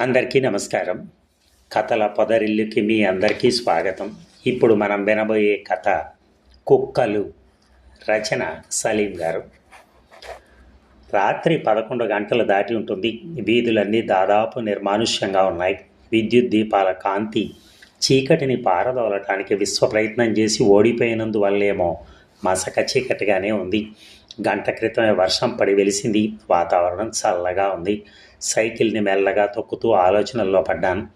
అందరికీ నమస్కారం. కథల పొదరిల్లుకి మీ అందరికీ స్వాగతం. ఇప్పుడు మనం వినబోయే కథ కుక్కలు రచన సలీం గారు. రాత్రి పదకొండు గంటలు దాటి ఉంటుంది. వీధులన్నీ దాదాపు నిర్మానుష్యంగా ఉన్నాయి. విద్యుత్ దీపాల కాంతి చీకటిని పారదోలటానికి విశ్వ ప్రయత్నం చేసి ఓడిపోయినందువల్లేమో మసక చీకటిగానే ఉంది. గంట క్రితమే వర్షం పడి వెలిసింది. వాతావరణం చల్లగా ఉంది. సైకిల్ని మెల్లగా తొక్కుతూ ఆలోచనల్లో పడ్డాను.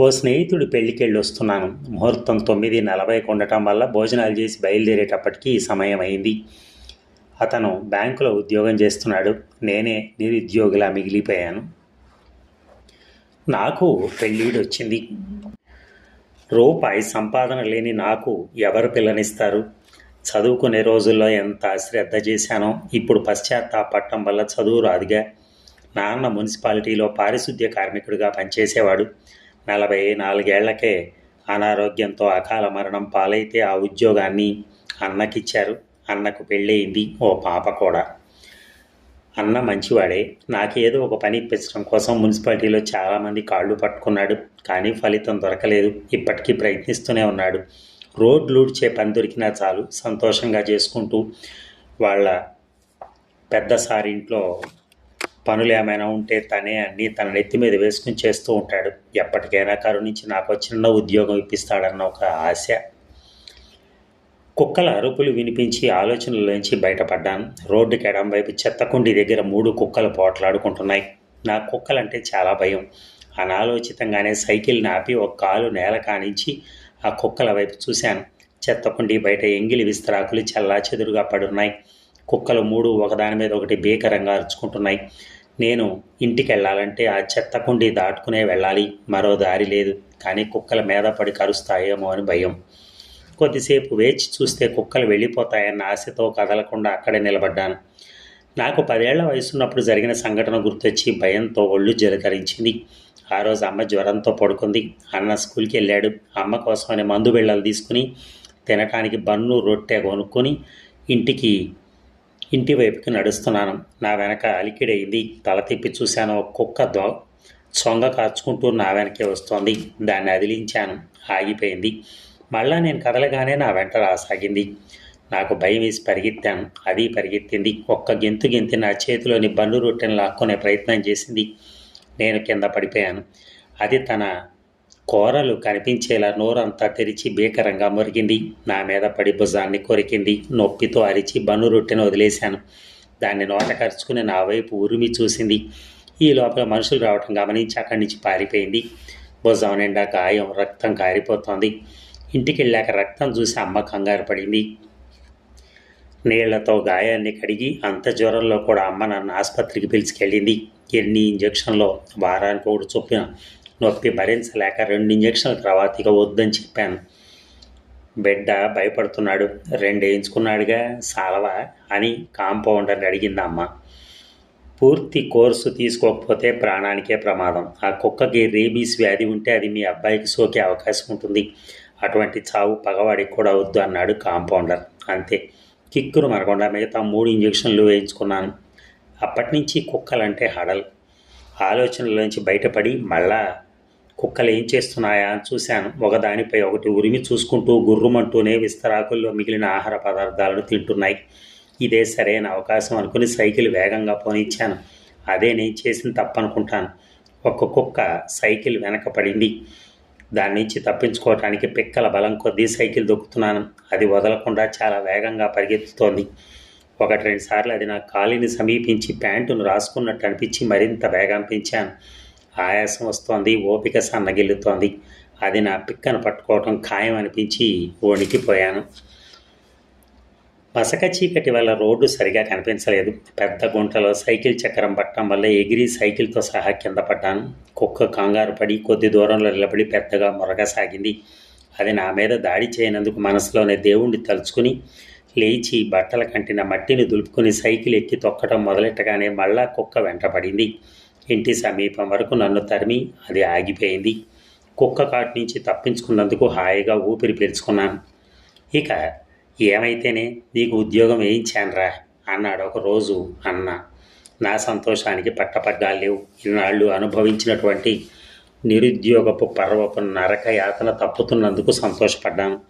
ఓ స్నేహితుడి పెళ్ళికెళ్ళి వస్తున్నాను ముహూర్తం తొమ్మిది నలభైకి ఉండటం వల్ల భోజనాలు చేసి బయలుదేరేటప్పటికీ ఈ సమయం అయింది అతను బ్యాంకులో ఉద్యోగం చేస్తున్నాడు. నేనే నిరుద్యోగిలా మిగిలిపోయాను. నాకు పెళ్ళిడు వచ్చింది రూపాయి సంపాదన లేని నాకు ఎవరు పిల్లనిస్తారు? చదువుకునే రోజుల్లో ఎంత శ్రద్ధ చేశానో ఇప్పుడు పశ్చాత్తాపట్టం వల్ల చదువు రాదుగా. నాన్న మున్సిపాలిటీలో పారిశుద్ధ్య కార్మికుడిగా పనిచేసేవాడు. నలభై నాలుగేళ్ళకే అనారోగ్యంతో అకాల మరణం పాలైతే ఆ ఉద్యోగాన్ని అన్నకిచ్చారు. అన్నకు పెళ్ళయింది ఓ పాప కూడా. అన్న మంచివాడే. నాకేదో ఒక పని ఇప్పించడం కోసం మున్సిపాలిటీలో చాలామంది కాళ్ళు పట్టుకున్నాడు. కానీ ఫలితం దొరకలేదు. ఇప్పటికీ ప్రయత్నిస్తూనే ఉన్నాడు. రోడ్లు ఊడ్చే పని దొరికినా చాలు. సంతోషంగా చేసుకుంటూ వాళ్ళ పెద్ద సారింట్లో పనులు ఏమైనా ఉంటే తనే అన్ని తన నెత్తి మీద వేసుకుని చేస్తూ ఉంటాడు. ఎప్పటికైనా కరుణించి నాకు చిన్న ఉద్యోగం ఇప్పిస్తాడన్న ఒక ఆశ. కుక్కల అరుపులు వినిపించి ఆలోచనలోంచి బయటపడ్డాను. రోడ్డుకి ఎడం వైపు చెత్తకుండి దగ్గర మూడు కుక్కలు పోట్లాడుకుంటున్నాయి. నా కుక్కలంటే చాలా భయం. అనాలోచితంగానే సైకిల్ని ఆపి ఒక కాలు నేల కానించి ఆ కుక్కల వైపు చూశాను. చెత్తకుండి బయట ఎంగిలి విస్తరాకులు చల్లా చెదురుగా పడున్నాయి. కుక్కలు మూడు ఒకదాని మీద ఒకటి భీకరంగా అరుచుకుంటున్నాయి. నేను ఇంటికి వెళ్ళాలంటే ఆ చెత్త కుండి దాటుకునే వెళ్ళాలి. మరో దారి లేదు. కానీ కుక్కల మీద పడి కరుస్తాయేమో అని భయం. కొద్దిసేపు వేచి చూస్తే కుక్కలు వెళ్ళిపోతాయన్న ఆశతో కదలకుండా అక్కడే నిలబడ్డాను. నాకు పదేళ్ళ వయసున్నప్పుడు జరిగిన సంఘటన గుర్తొచ్చి భయంతో ఒళ్ళు జలకరించింది. ఆ రోజు అమ్మ జ్వరంతో పడుకుంది. అన్న స్కూల్కి వెళ్ళాడు. అమ్మ కోసమని మందు బిళ్ళలు తీసుకుని తినటానికి బన్ను రొట్టె కొనుక్కొని ఇంటికి ఇంటి వైపుకి నడుస్తున్నాను. నా వెనక అలికిడైంది. తల తిప్పి చూశాను. ఒక కుక్క దో చొంగ కాచుకుంటూ నా వెనకే వస్తోంది. దాన్ని అదిలించాను. ఆగిపోయింది. మళ్ళా నేను కదలగానే నా వెంట రాసాగింది. నాకు భయం వేసి పరిగెత్తాను. అది పరిగెత్తింది. ఒక్క గెంతు గెంతి నా చేతిలోని బన్ను రొట్టెను లాక్కునే ప్రయత్నం చేసింది. నేను కింద పడిపోయాను. అది తన కూరలు కనిపించేలా నోరంతా తెరిచి భీకరంగా మురిగింది. నా మీద పడి భుజాన్ని కొరికింది. నొప్పితో అరిచి బను రొట్టెను వదిలేశాను. దాన్ని నోట కరుచుకుని నా వైపు ఉరిమి చూసింది. ఈ లోపల మనుషులు రావటం గమనించి అక్కడి నుంచి పారిపోయింది. భుజం నిండా గాయం రక్తం కారిపోతోంది. ఇంటికి వెళ్ళాక రక్తం చూసి అమ్మ కంగారు పడింది. నీళ్ళతో గాయాన్ని కడిగి అంత జ్వరంలో కూడా అమ్మ నన్ను ఆసుపత్రికి పిలిచికెళ్ళింది. ఎన్ని ఇంజక్షన్లో వారానికి ఒకటి చొప్పున నొప్పి భరించలేక రెండు ఇంజక్షన్ల తర్వాత ఇక వద్దని చెప్పాను. బిడ్డ భయపడుతున్నాడు. రెండు వేయించుకున్నాడుగా. సాలవా? అని కాంపౌండర్ని అడిగింది అమ్మ. పూర్తి కోర్సు తీసుకోకపోతే ప్రాణానికే ప్రమాదం. ఆ కుక్కకి రేబీస్ వ్యాధి ఉంటే అది మీ అబ్బాయికి సోకే అవకాశం ఉంటుంది. అటువంటి చావు పగవాడికి కూడా వద్దు అన్నాడు కాంపౌండర్. అంతే. కిక్కురు మరకుండా మిగతా మూడు ఇంజక్షన్లు వేయించుకున్నాను. అప్పటి నుంచి కుక్కలంటే హడల్. ఆలోచనలోంచి బయటపడి మళ్ళా కుక్కలు ఏం చేస్తున్నాయా అని చూశాను. ఒకదానిపై ఒకటి ఉరిమి చూసుకుంటూ గుర్రుమంటూనే విస్తరాకుల్లో మిగిలిన ఆహార పదార్థాలను తింటున్నాయి. ఇదే సరైన అవకాశం అనుకుని సైకిల్ వేగంగా పోనిచ్చాను. అదే నేను చేసిన తప్పనుకుంటాను. ఒక్క కుక్క సైకిల్ వెనక పడింది. దాని నుంచి తప్పించుకోవటానికి పిక్కల బలం కొద్దీ సైకిల్ దొక్కుతున్నాను. అది వదలకుండా చాలా వేగంగా పరిగెత్తుతోంది. ఒకటి రెండు సార్లు అది నా కాలిని సమీపించి ప్యాంటును రాసుకున్నట్టు అనిపించి మరింత వేగం పెంచాను. ఆయాసం వస్తోంది ఓపిక సన్నగిల్లుతోంది. అది నా పిక్కను పట్టుకోవటం ఖాయం అనిపించి వణికిపోయాను. మసక చీకటి వల్ల రోడ్డు సరిగా కనిపించలేదు. పెద్ద గుంటలో సైకిల్ చక్రం పట్టడం వల్ల ఎగిరి సైకిల్తో సహా కింద పడ్డాను. కుక్క కంగారు పడి కొద్ది దూరంలో నిలబడి పెద్దగా మురగసాగింది. అది నా మీద దాడి చేయనందుకు మనసులోనే దేవుణ్ణి తలుచుకుని లేచి బట్టల కంటిన మట్టిని దులుపుకుని సైకిల్ ఎక్కి తొక్కడం మొదలెట్టగానే మళ్ళా కుక్క వెంటపడింది ఇంటి సమీపం వరకు నన్ను తరిమి అది ఆగిపోయింది. కుక్క కాటు నుంచి తప్పించుకున్నందుకు హాయిగా ఊపిరి పీల్చుకున్నాను. ఇక ఏమైతేనే నీకు ఉద్యోగం వేయించానురా అన్నాడు ఒక రోజు అన్న. నా సంతోషానికి పట్టపడ్డాలు లేవు. ఇన్నాళ్ళు అనుభవించినటువంటి నిరుద్యోగపు పర్వపు నరక యాతన తప్పుతున్నందుకు సంతోషపడ్డాను.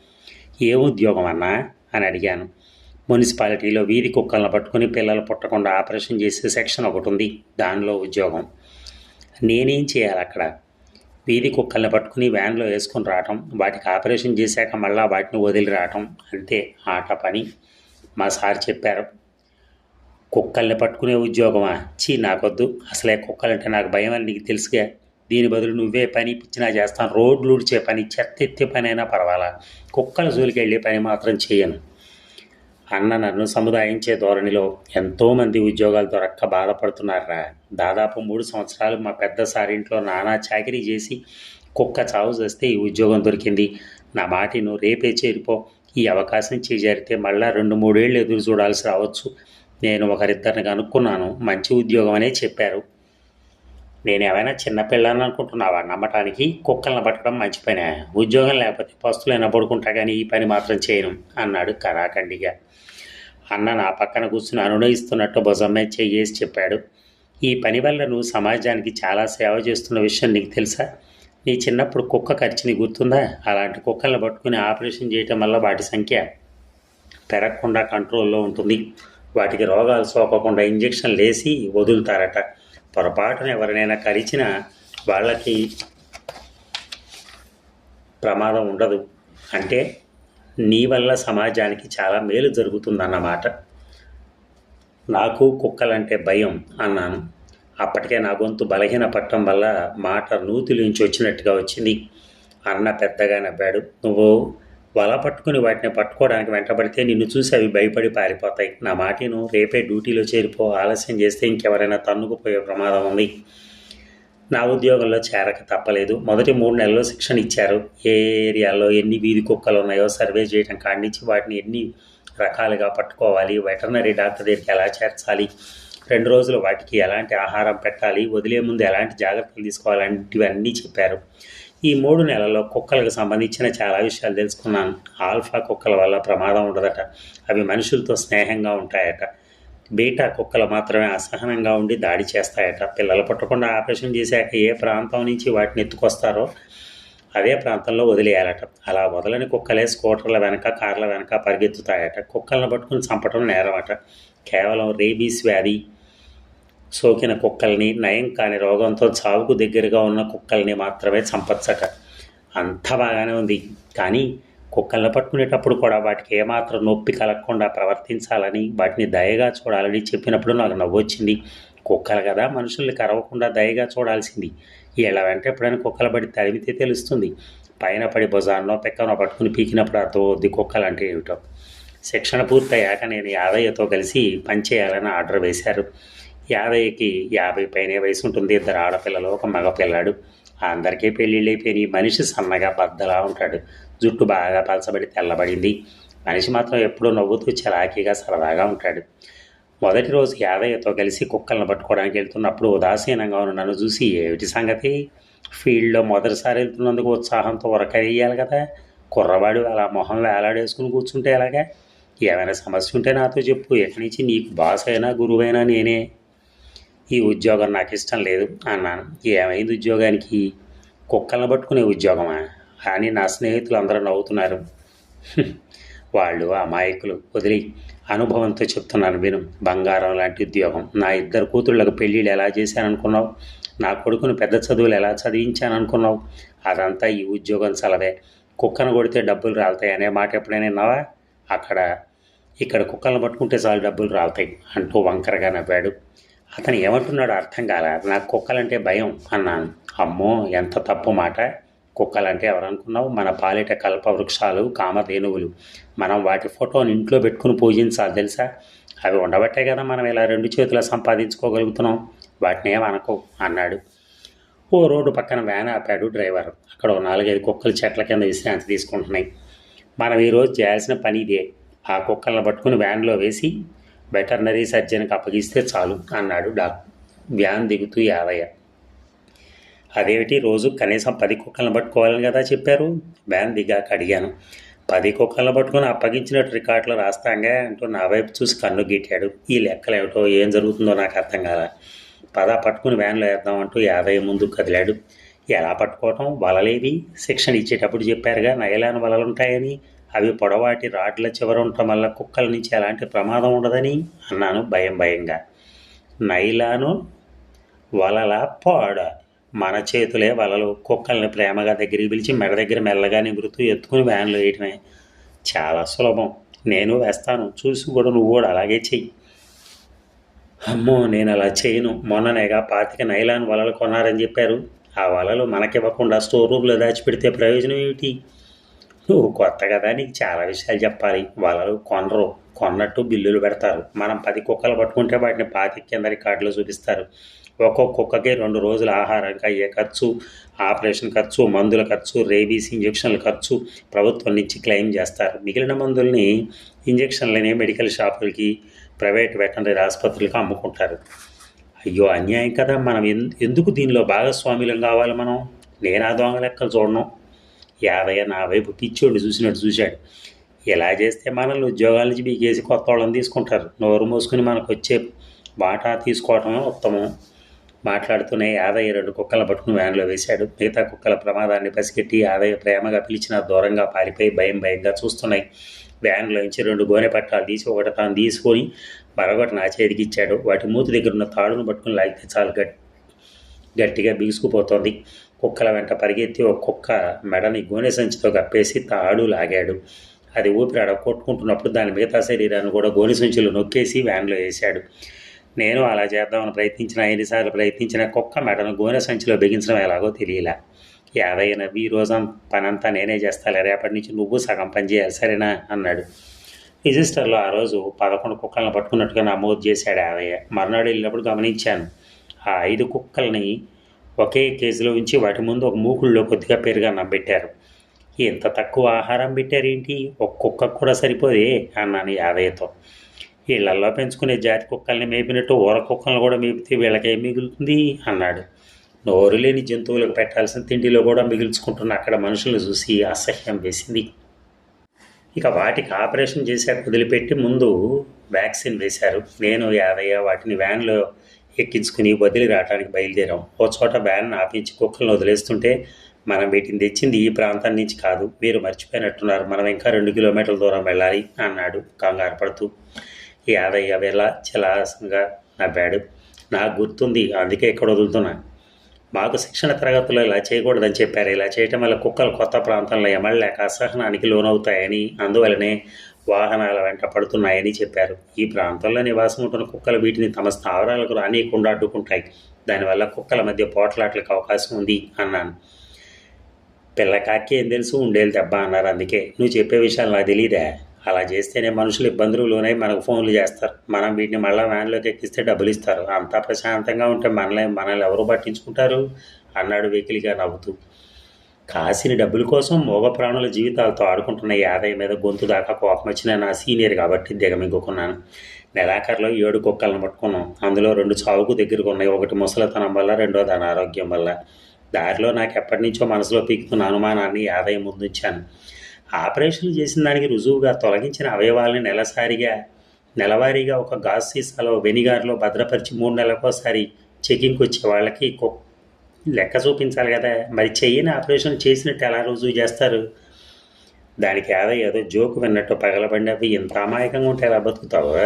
ఏ ఉద్యోగం అన్నా? అని అడిగాను. మున్సిపాలిటీలో వీధి కుక్కలను పట్టుకుని పిల్లలు పుట్టకుండా ఆపరేషన్ చేసే సెక్షన్ ఒకటి ఉంది దానిలో ఉద్యోగం. నేనేం చేయాలి అక్కడ? వీధి కుక్కల్ని పట్టుకుని వ్యాన్లో వేసుకొని రావటం వాటికి ఆపరేషన్ చేశాక మళ్ళీ వాటిని వదిలి రావటం అంతే ఆట పని. మా సార్ చెప్పారు కుక్కల్ని పట్టుకునే ఉద్యోగమా? చీ నాకొద్దు. అసలే కుక్కలంటే నాకు భయం అని నీకు తెలుసుగా. దీని బదులు నువ్వే పని పిచ్చినా చేస్తాను. రోడ్లు ఊడ్చే పని చెత్త ఎత్తే పని అయినా పర్వాలా. కుక్కల జోలికి వెళ్ళే పని మాత్రం చేయను. అన్న నన్ను సముదాయించే ధోరణిలో ఎంతోమంది ఉద్యోగాలు దొరక్క బాధపడుతున్నారా? దాదాపు మూడు సంవత్సరాలు మా పెద్ద సారింట్లో నానా చాకరీ చేసి కుక్క చావు చేస్తే ఈ ఉద్యోగం దొరికింది. నా మాటిను రేపే చేరిపో. ఈ అవకాశం చేజారితే మళ్ళా రెండు మూడేళ్ళు ఎదురు చూడాల్సి రావచ్చు. నేను ఒకరిద్దరిని కనుక్కున్నాను. మంచి ఉద్యోగం అనే చెప్పారు. నేను ఏమైనా చిన్నపిల్లని అనుకుంటున్నావా? నమ్మటానికి కుక్కలను పట్టడం మంచి పనే. ఉద్యోగం లేకపోతే పస్తులైనా పడుకుంటా కానీ ఈ పని మాత్రం చేయను అన్నాడు కరాఖండిగా. అన్న నా పక్కన కూర్చుని అనునయిస్తున్నట్టు భుజమ్మే చెయ్యేసి చెప్పాడు. ఈ పని వల్ల నువ్వు సమాజానికి చాలా సేవ చేస్తున్న విషయం నీకు తెలుసా? నీ చిన్నప్పుడు కుక్క ఖర్చుని గుర్తుందా? అలాంటి కుక్కలను పట్టుకుని ఆపరేషన్ చేయటం వల్ల వాటి సంఖ్య పెరగకుండా కంట్రోల్లో ఉంటుంది. వాటికి రోగాలు సోకకుండా ఇంజక్షన్లు వేసి వదులుతారట. పొరపాటున ఎవరినైనా కరిచినా వాళ్ళకి ప్రమాదం ఉండదు. అంటే నీ వల్ల సమాజానికి చాలా మేలు జరుగుతుందన్నమాట. నాకు కుక్కలంటే భయం అన్నాను. అప్పటికే నా గొంతు బలహీన పట్టడం వల్ల మాట నూతిలోంచి వచ్చినట్టుగా వచ్చింది. అన్న పెద్దగా నవ్వాడు. నువ్వు వల పట్టుకుని వాటిని పట్టుకోవడానికి వెంటబడితే నిన్ను చూసి అవి భయపడి పారిపోతాయి. నా మాటిను రేపే డ్యూటీలో చేరిపో ఆలస్యం చేస్తే ఇంకెవరైనా తన్నుకుపోయే ప్రమాదం ఉంది. నా ఉద్యోగంలో చేరక తప్పలేదు. మొదటి మూడు నెలల్లో శిక్షణ ఇచ్చారు. ఏ ఏరియాలో ఎన్ని వీధి కుక్కలు ఉన్నాయో సర్వే చేయడం కాడించి వాటిని ఎన్ని రకాలుగా పట్టుకోవాలి వెటర్నరీ డాక్టర్ దగ్గరికి ఎలా చేర్చాలి రెండు రోజులు వాటికి ఎలాంటి ఆహారం పెట్టాలి వదిలే ముందు ఎలాంటి జాగ్రత్తలు తీసుకోవాలంటివన్నీ చెప్పారు. ఈ మూడు నెలల్లో కుక్కలకు సంబంధించిన చాలా విషయాలు తెలుసుకున్నాను. ఆల్ఫా కుక్కల వల్ల ప్రమాదం ఉండదట. అవి మనుషులతో స్నేహంగా ఉంటాయట. బీటా కుక్కలు మాత్రమే అసహనంగా ఉండి దాడి చేస్తాయట. పిల్లలు పుట్టకుండా ఆపరేషన్ చేశాక ఏ ప్రాంతం నుంచి వాటిని ఎత్తుకొస్తారో అదే ప్రాంతంలో వదిలేయాలట. అలా వదలని కుక్కలే స్కూటర్ల వెనక కార్ల వెనక పరిగెత్తుతాయట. కుక్కలను పట్టుకుని చంపటం నేరమట. కేవలం రేబీస్ వ్యాధి సోకిన కుక్కల్ని నయం కాని రోగంతో చావుకు దగ్గరగా ఉన్న కుక్కల్ని మాత్రమే చంపచ్చట. అంత బాగానే ఉంది. కానీ కుక్కలను పట్టుకునేటప్పుడు కూడా వాటికి ఏమాత్రం నొప్పి కలగకుండా ప్రవర్తించాలని వాటిని దయగా చూడాలని చెప్పినప్పుడు నాకు నవ్వొచ్చింది. కుక్కలు కదా మనుషుల్ని కరవకుండా దయగా చూడాల్సింది. ఇలా వెంట ఎప్పుడైనా కుక్కలు పడి తరిమితే తెలుస్తుంది. పైన పడి భుజాన్నో పెక్కనో పట్టుకుని పీకినప్పుడు అర్థం అవుద్ది కుక్కలు అంటే ఏమిటో. శిక్షణ పూర్తయ్యాక నేను యాదయ్యతో కలిసి పనిచేయాలని ఆర్డర్ వేశారు. యాదయ్యకి యాభై పైనే వయసు ఉంటుంది. ఇద్దరు ఆడపిల్లలు ఒక మగపిల్లాడు అందరికీ పెళ్ళిళ్ళు అయిపోయినాయి మనిషి సన్నగా బద్దలా ఉంటాడు. జుట్టు బాగా పలచబడి తెల్లబడింది. మనిషి మాత్రం ఎప్పుడూ నవ్వుతూ చలాకీగా సరదాగా ఉంటాడు. మొదటి రోజు యాదయ్యతో కలిసి కుక్కలను పట్టుకోవడానికి వెళ్తున్నప్పుడు ఉదాసీనంగా ఉన్న నన్ను చూసి ఏమిటి సంగతి? ఫీల్డ్లో మొదటిసారి వెళ్తున్నందుకు ఉత్సాహంతో ఉరకయ్యాలి కదా? కుర్రవాడు అలా మొహం వేలాడేసుకుని కూర్చుంటే ఎలాగా? ఏమైనా సమస్య ఉంటే నాతో చెప్పు. ఎక్కడి నుంచి నీకు బాస్ అయినా గురువైనా నేనే. ఈ ఉద్యోగం నాకు ఇష్టం లేదు అన్నాను. ఏమైంది ఉద్యోగానికి? కుక్కలను పట్టుకునే ఉద్యోగమా? అని నా స్నేహితులు అందరూ నవ్వుతున్నారు. వాళ్ళు అమాయకులు. వదిలి. అనుభవంతో చెప్తున్నాను విను. బంగారం లాంటి ఉద్యోగం. నా ఇద్దరు కూతుళ్ళకు పెళ్ళిళ్ళు ఎలా చేశాననుకున్నావు? నా కొడుకును పెద్ద చదువులు ఎలా చదివించాను అనుకున్నావు అదంతా ఈ ఉద్యోగం చలవే కుక్కను కొడితే డబ్బులు రాలుతాయి అనే మాట ఎప్పుడైనా విన్నావా? అక్కడ ఇక్కడ కుక్కలను పట్టుకుంటే చాలు డబ్బులు రాలుతాయి అంటూ వంకరగా నవ్వాడు. అతను ఏమంటున్నాడో అర్థం కాల? నాకు కుక్కలంటే భయం అన్నాను. అమ్మో ఎంత తప్పు మాట. కుక్కలంటే ఎవరనుకున్నావు? మన పాలిట కల్ప వృక్షాలు కామధేనువులు. మనం వాటి ఫోటోని ఇంట్లో పెట్టుకుని పూజించాలి తెలుసా? అవి ఉండబట్టే కదా మనం ఇలా రెండు చేతుల సంపాదించుకోగలుగుతున్నాం. వాటిని ఏమనకు అన్నాడు. ఓ రోడ్డు పక్కన వ్యాన్ ఆపాడు డ్రైవర్. అక్కడ నాలుగైదు కుక్కలు చెట్ల కింద విశ్రాంతి తీసుకుంటున్నాయి. మనం ఈరోజు చేయాల్సిన పని ఇదే. ఆ కుక్కలను పట్టుకుని వ్యాన్లో వేసి వెటర్నరీ సర్జన్కి అప్పగిస్తే చాలు అన్నాడు డాక్టర్ వ్యాన్ దిగుతూ యాదయ్య అదేమిటి? రోజు కనీసం పది కుక్కలను పట్టుకోవాలని కదా చెప్పారు? వ్యాన్ దిగాక అడిగాను. పది కుక్కలను పట్టుకుని అప్పగించినట్టు రికార్డులు రాస్తాంగా అంటూ నా వైపు చూసి కన్ను గిట్టాడు ఈ లెక్కలేమిటో? ఏం జరుగుతుందో నాకు అర్థం కాల. పద పట్టుకుని వ్యాన్లో వేద్దాం అంటూ యాదయ్య ముందుకు కదిలాడు. ఎలా పట్టుకోవటం? వలలేవి శిక్షణ ఇచ్చేటప్పుడు చెప్పారుగా నయలాని వలలు ఉంటాయని అవి పొడవాటి రాడ్ల చివర ఉండటం వల్ల కుక్కల నుంచి ఎలాంటి ప్రమాదం ఉండదని అన్నాను భయం భయంగా. నైలాను వలల పాడ. మన చేతులే వలలు. కుక్కల్ని ప్రేమగా దగ్గరికి పిలిచి మెడ దగ్గర మెల్లగా నిమురుతూ ఎత్తుకుని వ్యాన్లో వేయటమే చాలా సులభం. నేను వేస్తాను. చూసి కూడా నువ్వు కూడా అలాగే చెయ్యి. అమ్మో నేను అలా చేయను. మొన్ననేగా పాతిక నైలాన్ వలలు కొన్నారని చెప్పారు. ఆ వలలు మనకివ్వకుండా స్టోర్ రూమ్లో దాచిపెడితే ప్రయోజనం ఏమిటి? నువ్వు కొత్త కదా నీకు చాలా విషయాలు చెప్పాలి. వలలు కొనరు. కొన్నట్టు బిల్లులు పెడతారు. మనం పది కుక్కలు పట్టుకుంటే వాటిని పాతి కింద రికార్డులో చూపిస్తారు. ఒక్కొక్క కుక్కకి రెండు రోజుల ఆహారానికి అయ్యే ఖర్చు ఆపరేషన్ ఖర్చు మందుల ఖర్చు రేబీస్ ఇంజక్షన్ల ఖర్చు ప్రభుత్వం నుంచి క్లెయిమ్ చేస్తారు. మిగిలిన మందుల్ని ఇంజక్షన్లని మెడికల్ షాపులకి ప్రైవేట్ వెటనరీ ఆసుపత్రులకు అమ్ముకుంటారు. అయ్యో అన్యాయం కదా. మనం ఎందుకు దీనిలో భాగస్వాములం కావాలి మనం? నేను ఆ దొంగ లెక్కలు చూడను. యాదయ్య నా వైపు పిచ్చోడిని చూసినట్టు చూశాడు. ఇలా చేస్తే మనల్ని ఉద్యోగాల నుంచి బీకేసి కొత్త వాళ్ళని తీసుకుంటారు. నోరు మోసుకుని మనకు వచ్చే బాటా తీసుకోవటమే ఉత్తమం. మాట్లాడుతూనే యాదయ్య రెండు కుక్కల పట్టుకుని వ్యాన్లో వేశాడు. మిగతా కుక్కల ప్రమాదాన్ని పసిగట్టి యాదయ్య ప్రేమగా పిలిచిన దూరంగా పారిపోయి భయం భయంగా చూస్తున్నాయి. వ్యాన్లో నుంచి రెండు గోనె పట్టాలు తీసి ఒకటి తాను తీసుకొని మరొకటి నా చేతికి ఇచ్చాడు. వాటి మూతి దగ్గర ఉన్న తాడును పట్టుకుని లాగితే చాలు గట్టి గట్టిగా బిగుసుకుపోతోంది. కుక్కల వెంట పరిగెత్తి ఒక కుక్క మెడని గోనె సంచితో కప్పేసి తాడు లాగాడు. అది ఊపిరి కొట్టుకుంటున్నప్పుడు దాని మిగతా శరీరాన్ని కూడా గోనె సంచులు నొక్కేసి వ్యాన్లో వేశాడు. నేను అలా చేద్దామని ప్రయత్నించిన ఎన్నిసార్లు ప్రయత్నించిన కుక్క మెడను గోనె సంచిలో బిగించడం ఎలాగో తెలియలా. యాదయ్య నవ్వి ఈ రోజు పనంతా నేనే చేస్తాలే రేపటి నుంచి నువ్వు సగం పని చేయాలి సరేనా? అన్నాడు. రిజిస్టర్లో ఆ రోజు పదకొండు కుక్కలను పట్టుకున్నట్టుగా నమోదు చేశాడు యాదయ్య. మర్నాడు వెళ్ళినప్పుడు గమనించాను. ఆ ఐదు కుక్కల్ని ఒకే కేజీలో ఉంచి వాటి ముందు ఒక మూకుల్లో కొద్దిగా పెరుగన్నం పెట్టారు. ఎంత తక్కువ ఆహారం పెట్టారేంటి? ఒక్కొక్క కూడా సరిపోదే అన్నాను యాదయ్యతో. ఇళ్ళల్లో పెంచుకునే జాతి కుక్కల్ని మేపినట్టు ఊర కుక్కలను కూడా మేపితే వీళ్ళకే మిగులుతుంది? అన్నాడు. నోరు లేని జంతువులకు పెట్టాల్సిన తిండిలో కూడా మిగుల్చుకుంటున్న అక్కడ మనుషులను చూసి అసహ్యం వేసింది. ఇక వాటికి ఆపరేషన్ చేశాక వదిలిపెట్టి ముందు వ్యాక్సిన్ వేశారు. నేను యాదయ్య వాటిని వ్యాన్లో ఎక్కించుకుని వదిలి రావడానికి బయలుదేరాం. ఓ చోట వ్యాన్ ఆపించి కుక్కలను వదిలేస్తుంటే మనం వీటిని తెచ్చింది ఈ ప్రాంతం నుంచి కాదు. మీరు మర్చిపోయినట్టున్నారు. మనం ఇంకా రెండు కిలోమీటర్ల దూరం వెళ్ళాలి అన్నాడు కంగారు పడుతూ. యాదయ్య వేళ చలాసంగా నవ్వాడు. నాకు గుర్తుంది అందుకే ఇక్కడ వదులుతున్నా. మాకు శిక్షణ తరగతుల్లో ఇలా చేయకూడదని చెప్పారు. ఇలా చేయటం వల్ల కుక్కలు కొత్త ప్రాంతంలో ఎమడలేక అసహనానికి లోనవుతాయని అందువలనే వాహనాల వెంట పడుతున్నాయని చెప్పారు. ఈ ప్రాంతంలో నివాసం ఉంటున్న కుక్కలు వీటిని తమ స్థావరాలకు రానియకుండా అడ్డుకుంటాయి. దానివల్ల కుక్కల మధ్య పోట్లాట్లకు అవకాశం ఉంది అన్నాను. పిల్లకాకి ఏం తెలుసు? ఉండేది దెబ్బ అన్నారు అందుకే. నువ్వు చెప్పే విషయాలు నాకు తెలియదా అలా చేస్తేనే మనుషులు ఇబ్బందులు లోనై మనకు ఫోన్లు చేస్తారు. మనం వీటిని మళ్ళీ వ్యాన్లోకి ఎక్కిస్తే డబ్బులు ఇస్తారు. అంతా ప్రశాంతంగా ఉంటే మనల్ని మనల్ని ఎవరు పట్టించుకుంటారు? అన్నాడు వెకిలిగా నవ్వుతూ. కాసిన డబ్బుల కోసం మోగ ప్రాణుల జీవితాలతో ఆడుకుంటున్న యాదయ్య మీద గొంతు దాకా కోపం వచ్చిన నా సీనియర్ కాబట్టి దిగమింగుకున్నాను. నెలాఖరులో ఏడు కుక్కలను పట్టుకున్నాం. అందులో రెండు చావుకు దగ్గరకు ఉన్నాయి. ఒకటి ముసలితనం వల్ల రెండోది అనారోగ్యం వల్ల. దారిలో నాకు ఎప్పటి నుంచో మనసులో పీకుతున్న అనుమానాన్ని యాదయ్య ముందుంచాను. ఆపరేషన్లు చేసిన దానికి రుజువుగా తొలగించిన అవయవాల్ని నెలసారిగా నెలవారీగా ఒక గాస్ సీసాలో వెనిగార్లో భద్రపరిచి మూడు నెలలకోసారి చెకింగ్కి వచ్చే వాళ్ళకి లెక్క చూపించాలి కదా. మరి చెయ్యని ఆపరేషన్ చేసినట్టు ఎలా రుజువు చేస్తారు? దానికి ఏదో ఏదో జోకు విన్నట్టు పగలబండి అవి ఇంత అమాయకంగా ఉంటే ఎలా బతుకుతావు?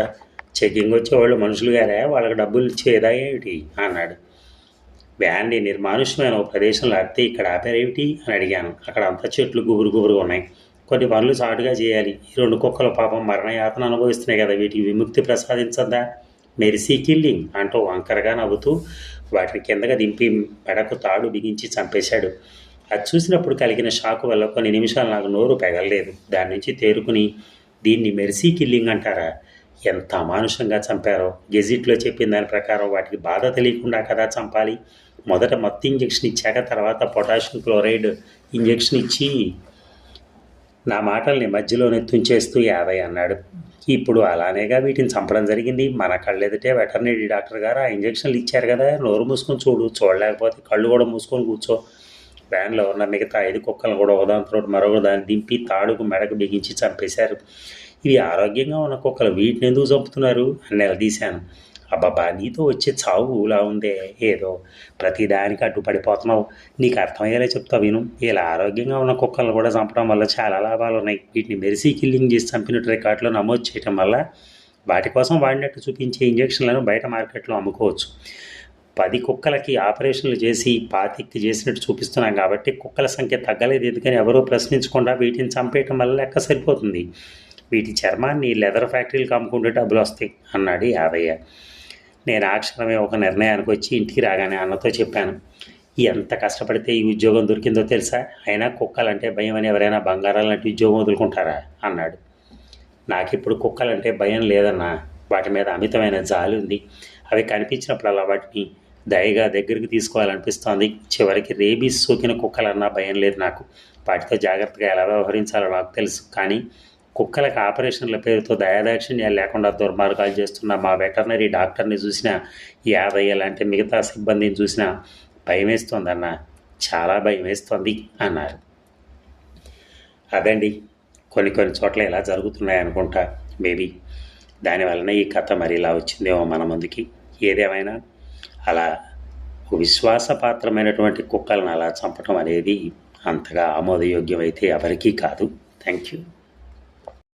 చెకింగ్ వచ్చేవాళ్ళు మనుషులు గారే వాళ్ళకి డబ్బులు ఇచ్చేదా ఏమిటి? అన్నాడు. వ్యాన్ని నిర్మానుష్యమైన ఓ ప్రదేశంలో అత్తే ఇక్కడ ఆపారేమిటి అని అడిగాను. అక్కడ అంతా చెట్లు గుబురు గుబురు ఉన్నాయి. కొన్ని పనులు సాటుగా చేయాలి. ఈ రెండు కుక్కలు పాపం మరణయాతన అనుభవిస్తున్నాయి కదా. వీటికి విముక్తి ప్రసాదించద్దా? మెరిసీ కిల్లింగ్ అంటూ వంకరగా నవ్వుతూ వాటిని కిందగా దింపి మెడకు తాడు బిగించి చంపేశాడు. అది చూసినప్పుడు కలిగిన షాకు వల్ల కొన్ని నిమిషాలు నాకు నోరు పెగలలేదు. దాని నుంచి తేరుకుని దీన్ని మెర్సీ కిల్లింగ్ అంటారా? ఎంత అమానుషంగా చంపారో. గెజిట్లో చెప్పిన దాని ప్రకారం వాటికి బాధ తెలియకుండా కదా చంపాలి. మొదట మత్తు ఇంజెక్షన్ ఇచ్చాక తర్వాత పొటాషియం క్లోరైడ్ ఇంజెక్షన్ ఇచ్చి నా మాటల్ని మధ్యలోనే తుంచేస్తూ యాదయ్య అన్నాడు. ఇప్పుడు అలానేగా వీటిని చంపడం జరిగింది. మన కళ్ళెదుటే వెటర్నరీ డాక్టర్ గారు ఆ ఇంజక్షన్లు ఇచ్చారు కదా. నోరు మూసుకొని చూడు చూడలేకపోతే కళ్ళు కూడా మూసుకొని కూర్చో. వ్యాన్లో ఉన్న మిగతా ఐదు కుక్కలను కూడా ఒకదాని తర్వాత మరొక దాన్ని దింపి తాడుకు మెడకు బిగించి చంపేశారు. ఇవి ఆరోగ్యంగా ఉన్న కుక్కలు. వీటిని ఎందుకు చంపుతున్నారు? అని నిలదీశాను. అబ్బాబా నీతో వచ్చే చావు ఇలా ఉందే. ఏదో ప్రతిదానికి అడ్డుపడిపోతున్నావు నీకు అర్థమయ్యేలా చెప్తా విను. ఇలా ఆరోగ్యంగా ఉన్న కుక్కలను కూడా చంపడం వల్ల చాలా లాభాలు ఉన్నాయి. వీటిని మెరిసి కిల్లింగ్ చేసి చంపినట్టు రికార్డులో నమోదు చేయడం వల్ల వాటి కోసం వాడినట్టు చూపించే ఇంజక్షన్లను బయట మార్కెట్లో అమ్ముకోవచ్చు. పది కుక్కలకి ఆపరేషన్లు చేసి పాతిక్కి చేసినట్టు చూపిస్తున్నాం కాబట్టి కుక్కల సంఖ్య తగ్గలేదు ఎందుకని ఎవరూ ప్రశ్నించకుండా వీటిని చంపేయటం వల్ల లెక్క సరిపోతుంది. వీటి చర్మాన్ని లెదర్ ఫ్యాక్టరీలకు అమ్ముకుంటే డబ్బులు వస్తాయి అన్నాడు యాదయ్య నేను ఆ క్షణమే ఒక నిర్ణయానికి వచ్చి ఇంటికి రాగానే అన్నతో చెప్పాను. ఎంత కష్టపడితే ఈ ఉద్యోగం దొరికిందో తెలుసా? అయినా కుక్కలంటే భయం అని ఎవరైనా బంగారాలంటే లాంటి ఉద్యోగం వదులుకుంటారా? అన్నాడు. నాకిప్పుడు కుక్కలంటే భయం లేదన్నా వాటి మీద అమితమైన జాలి ఉంది. అవి కనిపించినప్పుడల్లా వాటిని దయగా దగ్గరికి తీసుకోవాలనిపిస్తోంది. చివరికి రేబీస్ సోకిన కుక్కలన్నా భయం లేదు నాకు. వాటితో జాగ్రత్తగా ఎలా వ్యవహరించాలో నాకు తెలుసు. కానీ కుక్కలకు ఆపరేషన్ల పేరుతో దయాదాక్షిణ్యాలు లేకుండా దుర్మార్గాలు చేస్తున్న మా వెటర్నరీ డాక్టర్ని చూసిన యాదయ్య లాంటి మిగతా సిబ్బందిని చూసిన భయం వేస్తోందన్న చాలా భయం వేస్తోంది అన్నారు. అదండి. కొన్ని కొన్ని చోట్ల ఇలా జరుగుతున్నాయి అనుకుంటా మేబీ. దానివలన ఈ కథ మరి ఇలా వచ్చిందేమో మన ముందుకి. ఏదేమైనా? అలా విశ్వాసపాత్రమైనటువంటి కుక్కలను అలా చంపటం అనేది అంతగా ఆమోదయోగ్యమైతే ఎవరికీ కాదు. Thank you.